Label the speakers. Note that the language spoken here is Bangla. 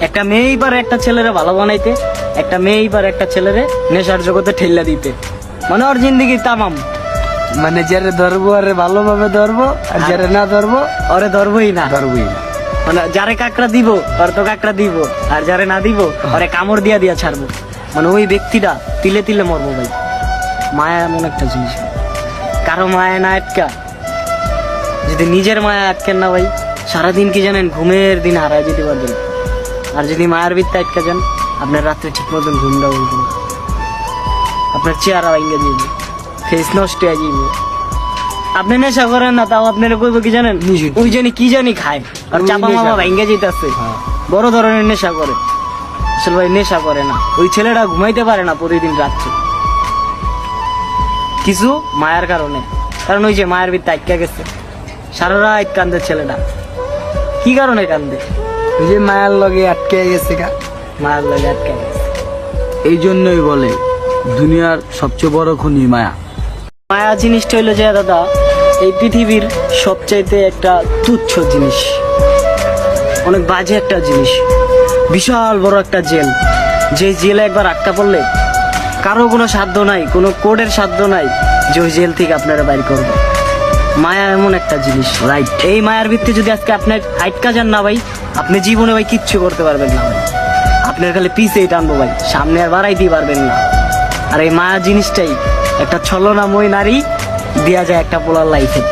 Speaker 1: একটা মেয়েই পারে একটা ছেলেরে ভালো বানাইতে একটা মেয়েই পারে একটা ছেলেরে নেশার জগতে ঠেল্লা দিতে। মানে ওর জিন্দিগি তামাম।
Speaker 2: মানে যারে ধরবো আরে ভালোভাবে ধরবো আর যারে না ধরবো
Speaker 1: ওরে ধরবোই না।
Speaker 2: ধরবোই না।
Speaker 1: মানে যারে কাকড়া দিব ওর তো কাকড়া দিব আর যারে না দিব ওরে কামড় দিয়া দিয়া ছাড়বো। মানে ওই ব্যক্তিটা তিলে তিলে মরবো ভাই। মায়া এমন একটা জিনিস। কারও মায়া না আটকা। যদি নিজের মায়া আটকেন না ভাই সারাদিন কি জানেন ঘুমের দিন হারায় যেতে পারবেন। আর যদি মায়ের বৃত্তে আটকা যান আপনার রাত্রে ঠিক মতন ঘুমটা উঠবে না। আপনার চেহারা ভাঙ্গে যাবে ফেস নষ্ট হয়ে যাবে আপনি নেশা করেন না তাও আপনারা কইব কি জানেন? ওই জানি কি জানি খায় আর চাপা মামা। ভাঙ্গে যেতেছে
Speaker 2: হ্যাঁ।
Speaker 1: বড় ধরনের নেশা করে। আসলে ভাই নেশা করে না। ওই ছেলেটা ঘুমাইতে পারে না প্রতিদিন রাত্রে। কিছু মায়ের কারণে। কারণ ওই যে মায়ের ভিতরে আটকা গেছে। সারা রাত কান্দে ছেলেটা। কি কারণে কান্দে?
Speaker 2: ওই যে মায়ার লগে আটকে গেছে গা,
Speaker 1: মায়ের লাগে আটকা গেছে।
Speaker 2: এই জন্যই বলে, দুনিয়ার সবচেয়ে বড় খুনি মায়া।
Speaker 1: মায়া জিনিসটা হইল যে দাদা, এই পৃথিবীর সবচাইতে একটা তুচ্ছ জিনিস। অনেক বাজে একটা জিনিস। বিশাল বড় একটা জেল। যে জেলে একবার আটকা পড়লে, কারও কোনো সাধ্য নাই, কোনো কোডের সাধ্য নাই যে ওই জেল থেকে আপনারা বাইর করবে মায়া এমন একটা জিনিস রাইট এই মায়ার ভিত্তি যদি আজকে আপনার আটকা যান না ভাই, আপনি জীবনে ভাই কিচ্ছু করতে পারবেন না ভাই। আপনার খালি পিছিয়ে টানবো ভাই, সামনে আর বাড়াইতেই পারবেন না। আর এই মায়া জিনিসটাই, একটা ছলনাময় নারী দেওয়া যায় একটা পোলার লাইফে